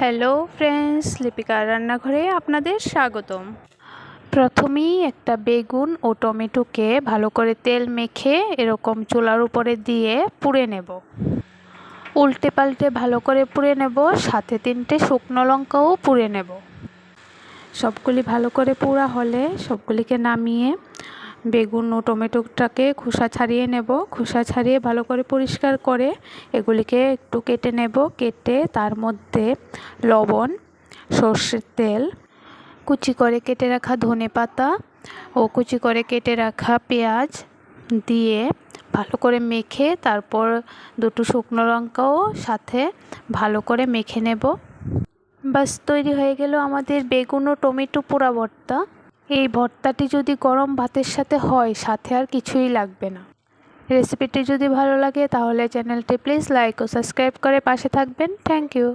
Hello friends লিপিকার রান্নাঘরে আপনাদের স্বাগতম। প্রথমেই একটা বেগুন ও টমেটোকে ভালো করে তেল মেখে এরকম চুলার উপরে দিয়ে পুড়ে নেব। উল্টে পাল্টে ভালো করে পুড়ে নেব, সাথে তিনটে শুকনো লঙ্কাও পুড়ে নেব। সবগুলি ভালো করে পোড়া হলে সবগুলিকে নামিয়ে বেগুন ও টমেটোটাকে খোসা ছাড়িয়ে নেব। খোসা ছাড়িয়ে ভালো করে পরিষ্কার করে এগুলিকে একটু কেটে নেব। কেটে তার মধ্যে লবণ, সর্ষের তেল, কুচি করে কেটে রাখা ধনে পাতা ও কুচি করে কেটে রাখা পেঁয়াজ দিয়ে ভালো করে মেখে তারপর দুটো শুকনো লঙ্কাও সাথে ভালো করে মেখে নেব। বাস, তৈরি হয়ে গেল আমাদের বেগুন ও টমেটো পোড়া ভর্তা। এই ভর্তাটি যদি গরম ভাতের সাথে হয়, সাথে আর কিছুই লাগবে না। রেসিপিটি যদি ভালো লাগে, তাহলে চ্যানেলটি প্লিজ লাইক ও সাবস্ক্রাইব করে পাশে থাকবেন। Thank you.